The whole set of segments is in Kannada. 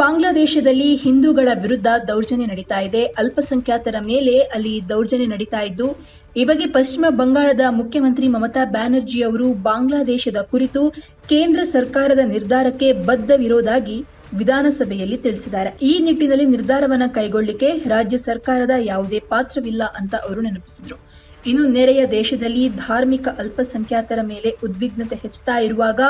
ಬಾಂಗ್ಲಾದೇಶದಲ್ಲಿ ಹಿಂದೂಗಳ ವಿರುದ್ಧ ದೌರ್ಜನ್ಯ ನಡೀತಾ ಇದೆ. ಅಲ್ಪಸಂಖ್ಯಾತರ ಮೇಲೆ ಅಲ್ಲಿ ದೌರ್ಜನ್ಯ ನಡೀತಾ ಇದ್ದು, ಈ ಬಗ್ಗೆ ಪಶ್ಚಿಮ ಬಂಗಾಳದ ಮುಖ್ಯಮಂತ್ರಿ ಮಮತಾ ಬ್ಯಾನರ್ಜಿ ಅವರು ಬಾಂಗ್ಲಾದೇಶದ ಕುರಿತು ಕೇಂದ್ರ ಸರ್ಕಾರದ ನಿರ್ಧಾರಕ್ಕೆ ಬದ್ಧ ವಿರೋಧಾಗಿ ವಿಧಾನಸಭೆಯಲ್ಲಿ ತಿಳಿಸಿದ್ದಾರೆ. ಈ ನಿಟ್ಟಿನಲ್ಲಿ ನಿರ್ಧಾರವನ್ನು ಕೈಗೊಳ್ಳಿಕ್ಕೆ ರಾಜ್ಯ ಸರ್ಕಾರದ ಯಾವುದೇ ಪಾತ್ರವಿಲ್ಲ ಅಂತ ಅವರು ನೆನಪಿಸಿದರು. ಇನ್ನು ನೆರೆಯ ದೇಶದಲ್ಲಿ ಧಾರ್ಮಿಕ ಅಲ್ಪಸಂಖ್ಯಾತರ ಮೇಲೆ ಉದ್ವಿಗ್ನತೆ ಹೆಚ್ಚುತ್ತಾ ಇರುವಾಗ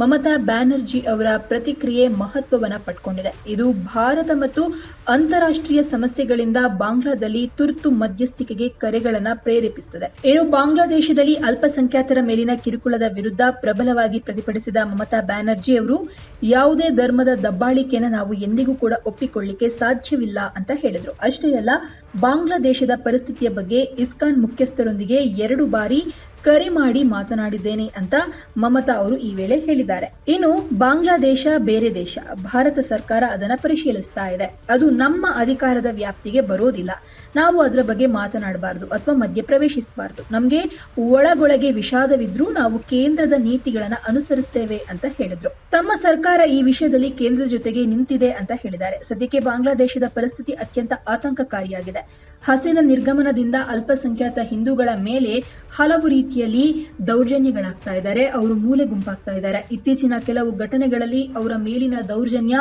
ಮಮತಾ ಬ್ಯಾನರ್ಜಿ ಅವರ ಪ್ರತಿಕ್ರಿಯೆ ಮಹತ್ವವನ್ನು ಪಡ್ಕೊಂಡಿದೆ. ಇದು ಭಾರತ ಮತ್ತು ಅಂತಾರಾಷ್ಟ್ರೀಯ ಸಮಸ್ಯೆಗಳಿಂದ ಬಾಂಗ್ಲಾದಲ್ಲಿ ತುರ್ತು ಮಧ್ಯಸ್ಥಿಕೆಗೆ ಕರೆಗಳನ್ನು ಪ್ರೇರೇಪಿಸುತ್ತದೆ. ಇನ್ನು ಬಾಂಗ್ಲಾದೇಶದಲ್ಲಿ ಅಲ್ಪಸಂಖ್ಯಾತರ ಮೇಲಿನ ಕಿರುಕುಳದ ವಿರುದ್ಧ ಪ್ರಬಲವಾಗಿ ಪ್ರತಿಭಟಿಸಿದ ಮಮತಾ ಬ್ಯಾನರ್ಜಿ ಅವರು, ಯಾವುದೇ ಧರ್ಮದ ದಬ್ಬಾಳಿಕೆಯನ್ನು ನಾವು ಎಂದಿಗೂ ಕೂಡ ಒಪ್ಪಿಕೊಳ್ಳಿಕ್ಕೆ ಸಾಧ್ಯವಿಲ್ಲ ಅಂತ ಹೇಳಿದರು. ಅಷ್ಟೇ ಅಲ್ಲ ಬಾಂಗ್ಲಾದೇಶದ ಪರಿಸ್ಥಿತಿಯ ಬಗ್ಗೆ ಇಸ್ಕಾನ್ ಮುಖ್ಯಸ್ಥರೊಂದಿಗೆ ಎರಡು ಬಾರಿ ಕರೆ ಮಾಡಿ ಮಾತನಾಡಿದ್ದೇನೆ ಅಂತ ಮಮತಾ ಅವರು ಈ ವೇಳೆ ಹೇಳಿದ್ದಾರೆ. ಇನ್ನು ಬಾಂಗ್ಲಾದೇಶ ಬೇರೆ ದೇಶ. ಭಾರತ ಸರ್ಕಾರ ಅದನ್ನ ಪರಿಶೀಲಿಸ್ತಾ ಇದೆ. ಅದು ನಮ್ಮ ಅಧಿಕಾರದ ವ್ಯಾಪ್ತಿಗೆ ಬರೋದಿಲ್ಲ. ನಾವು ಅದರ ಬಗ್ಗೆ ಮಾತನಾಡಬಾರದು ಅಥವಾ ಮಧ್ಯ ಪ್ರವೇಶಿಸಬಾರದು. ನಮಗೆ ಒಳಗೊಳಗೆ ವಿಷಾದವಿದ್ರೂ ನಾವು ಕೇಂದ್ರದ ನೀತಿಗಳನ್ನ ಅನುಸರಿಸ್ತೇವೆ ಅಂತ ಹೇಳಿದ್ರು. ತಮ್ಮ ಸರ್ಕಾರ ಈ ವಿಷಯದಲ್ಲಿ ಕೇಂದ್ರದ ಜೊತೆಗೆ ನಿಂತಿದೆ ಅಂತ ಹೇಳಿದ್ದಾರೆ. ಸದ್ಯಕ್ಕೆ ಬಾಂಗ್ಲಾದೇಶದ ಪರಿಸ್ಥಿತಿ ಅತ್ಯಂತ ಆತಂಕಕಾರಿಯಾಗಿದೆ. ಹಸಿನ ನಿರ್ಗಮನದಿಂದ ಅಲ್ಪಸಂಖ್ಯಾತ ಹಿಂದೂಗಳ ಮೇಲೆ ಹಲವು ರೀತಿಯಲ್ಲಿ ದೌರ್ಜನ್ಯಗಳಾಗ್ತಾ ಇದ್ದಾರೆ, ಅವರು ಮೂಲೆ ಗುಂಪಾಗ್ತಾ ಇದ್ದಾರೆ. ಇತ್ತೀಚಿನ ಕೆಲವು ಘಟನೆಗಳಲ್ಲಿ ಅವರ ಮೇಲಿನ ದೌರ್ಜನ್ಯ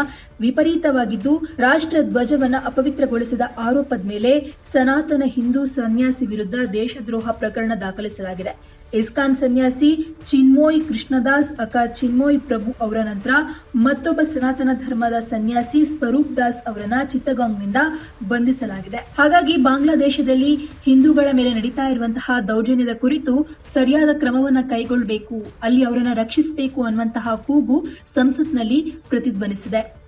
ವಿಪರೀತವಾಗಿದ್ದು, ರಾಷ್ಟ್ರ ಧ್ವಜವನ್ನ ಅಪವಿತ್ರಗೊಳಿಸಿದ ಆರೋಪದ ಮೇಲೆ ಸನಾತನ ಹಿಂದೂ ಸನ್ಯಾಸಿ ವಿರುದ್ಧ ದೇಶದ್ರೋಹ ಪ್ರಕರಣ ದಾಖಲಿಸಲಾಗಿದೆ. ಇಸ್ಕಾನ್ ಸನ್ಯಾಸಿ ಚಿನ್ಮೋಯ್ ಕೃಷ್ಣದಾಸ್ ಅಕ ಚಿನ್ಮೋಯ್ ಪ್ರಭು ಅವರ ನಂತರ ಮತ್ತೊಬ್ಬ ಸನಾತನ ಧರ್ಮದ ಸನ್ಯಾಸಿ ಸ್ವರೂಪ್ ದಾಸ್ ಅವರನ್ನ ಚಿತ್ತಗಾಂಗ್ನಿಂದ ಬಂಧಿಸಲಾಗಿದೆ. ಹಾಗಾಗಿ ಬಾಂಗ್ಲಾದೇಶದಲ್ಲಿ ಹಿಂದೂಗಳ ಮೇಲೆ ನಡೀತಾ ಇರುವಂತಹ ದೌರ್ಜನ್ಯದ ಕುರಿತು ಸರಿಯಾದ ಕ್ರಮವನ್ನ ಕೈಗೊಳ್ಳಬೇಕು ಅಲ್ಲಿ ಅವರನ್ನು ರಕ್ಷಿಸಬೇಕು ಅನ್ನುವಂತಹ ಕೂಗು ಸಂಸತ್ನಲ್ಲಿ ಪ್ರತಿಧ್ವನಿಸಿದೆ.